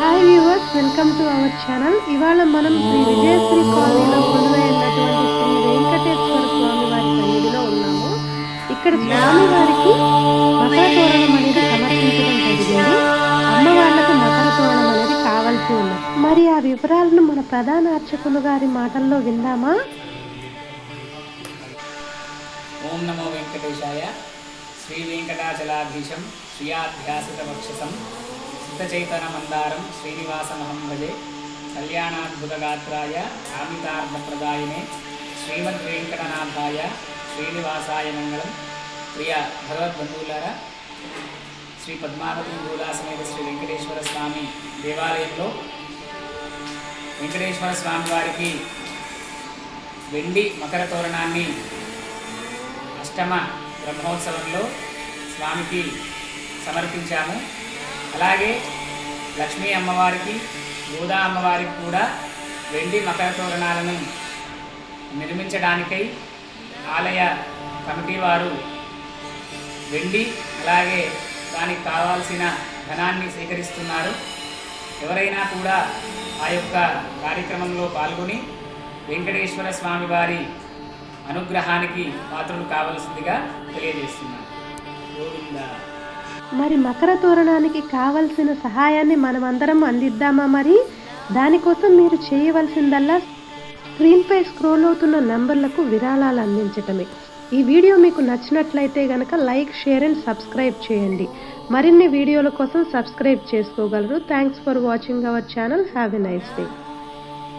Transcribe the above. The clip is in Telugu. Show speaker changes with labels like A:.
A: Hi viewers welcome to our channel ఇవాళ మనం శ్రీ విజయశ్రీ కాలనీలో కొలువైనటువంటి శ్రీ వెంకటేశ్వర స్వామి వారి సన్నిధిలో ఉన్నాము. ఇక్కడ స్వామి వారికి మకర తోరణం అనేది సమర్పించడం జరిగింది. అమ్మవార్లకు మకర తోరణం అనేది కావాల్సి ఉంది మరి ఆ వివరాలను మన ప్రధాన అర్చకులు గారి మాటల్లో విందామా?
B: ఓం నమో వెంకటేశాయ. శ్రీ వెంకటాచలాధీశం శ్రియాధ్యాసితవక్షసం సిద్ధచైతనమందారం శ్రీనివాసమహం భజే. కళ్యాణాద్భుతగాత్రాయ కామితార్థప్రదాయినే శ్రీమద్వేంకటనాథాయ శ్రీనివాసాయ మంగళం. ప్రియ భగవద్బంధువులారా శ్రీ పద్మావతి భూలాసమేత శ్రీ వెంకటేశ్వర స్వామి దేవాలయంలో వెంకటేశ్వర స్వామి వారికి వెండి మకర తోరణాన్ని అష్టమ బ్రహ్మోత్సవంలో స్వామికి సమర్పించాము. అలాగే లక్ష్మీ అమ్మవారికి గోదా అమ్మవారికి కూడా వెండి మకర తోరణాలను నిర్మించడానికై ఆలయ కమిటీ వారు వెండి అలాగే దానికి కావాల్సిన ధనాన్ని సేకరిస్తున్నారు. ఎవరైనా కూడా ఆ యొక్క కార్యక్రమంలో పాల్గొని వెంకటేశ్వర స్వామి వారి అనుగ్రహానికి పాత్రలు కావలసిందిగా తెలియజేస్తున్నాను. గోవింద.
A: మరి మకర తోరణానికి కావలసిన సహాయాన్ని మనమందరం అందిద్దామా మరి? దానికోసం మీరు చేయవలసిందల్లా స్క్రీన్పై స్క్రోల్ అవుతున్న నంబర్లకు విరాళాలు అందించటమే. ఈ వీడియో మీకు నచ్చినట్లయితే గనక లైక్ షేర్ అండ్ సబ్స్క్రైబ్ చేయండి. మరిన్ని వీడియోల కోసం సబ్స్క్రైబ్ చేసుకోగలరు. Thanks for watching our channel. Have a nice day.